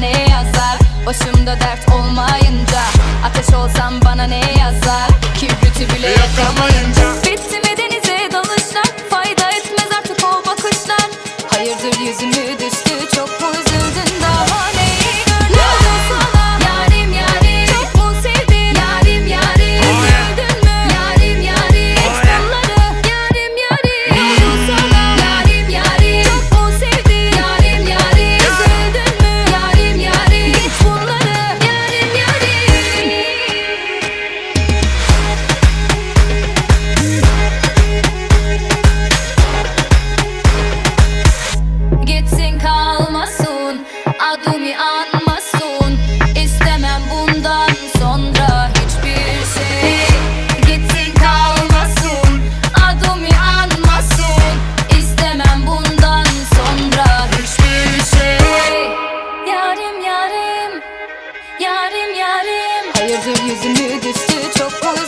ne yazar? Başımda dert olmayınca Ateş olsam bana ne yazar? Kibriti bile yakamayınca Bitti mi denize dalışlar? Hayırdır yüzümü düştü çok mu